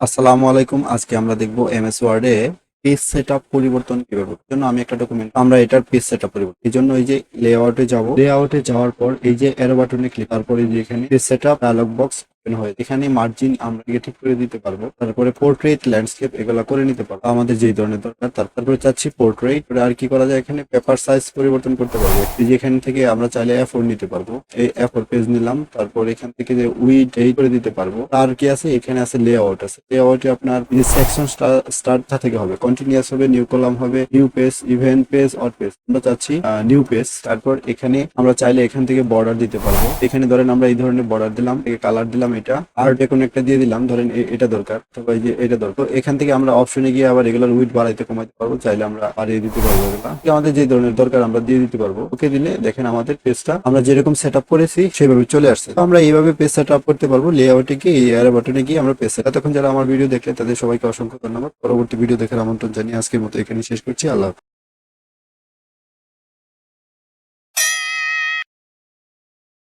আসসালামু আলাইকুম। আজকে আমরা দেখব এমএস ওয়ার্ডে পেজ সেটআপ পরিবর্তন কীভাবে জন্য আমি একটা ডকুমেন্ট আমরা এটার পেজ সেটআপ পরিবর্তন। এই জন্য এই যে লেআউটে যাব লেআউটে যাওয়ার পর এই যে এরো বাটনে ক্লিক এই যে এখানে page setup dialog box open হয়, এখানে মার্জিন আমরা ঠিক করে দিতে পারব। তারপরে পোর্ট্রেট ল্যান্ডস্কেপ এগুলো করে নিতে পারব। আমাদের যেই ধরনের দরকার তারপরে চাচ্ছি পোর্ট্রেট আর কি করা যায় এখানে? পেপার সাইজ পরিবর্তন করতে পারব। যেখান থেকে আমরা চাইলে এ ফোর নিতে পারব। এই এ ফোর পেজ নিলাম। তারপর এখান থেকে যে উইড এই করে দিতে পারব। আর কি আছে? এখানে আছে লেআউট আছে। লেআউটে আপনার যে সেকশন স্টার্ট থেকে হবে। কন্টিনিউয়াস হবে নিউ কলাম হবে new page even page odd page আমরা চাচ্ছি নিউ পেজ তারপর এখানে আমরা চাইলে এখান থেকে বর্ডার দিতে পারব। এখানে ধরেন আমরা এই ধরনের বর্ডার দিলাম কালার দিলাম এটা। আর কোনো একটা দিয়ে দিলাম, ধরেন এটা দরকার। অথবা এই যে এটা দরকার। এখান থেকে আমরা অপশনে গিয়ে আবার এগুলোর উইড বাড়াইতে কমাইতে পারব। চাইলে আমরা বাড়িয়ে দিতে পারব আমাদের যে ধরনের দরকার, আমরা দিয়ে দিতে পারব। ওকে দিলে দেখেন আমাদের পেজটা, আমরা যেরকম সেট করেছি সেভাবে চলে আসছে। তো আমরা এইভাবে পেজ সেট আপ করতে পারব। লেআউটে গিয়ে এয়ার বাটনে গিয়ে আমরা পেজ তখন যারা আমার ভিডিও দেখলে, তাদের সবাইকে অসংখ্য ধন্যবাদ। পরবর্তী ভিডিও দেখার আমন্ত্রণ জানিয়ে আজকের মতো এখানে শেষ করছি। আল্লাহ।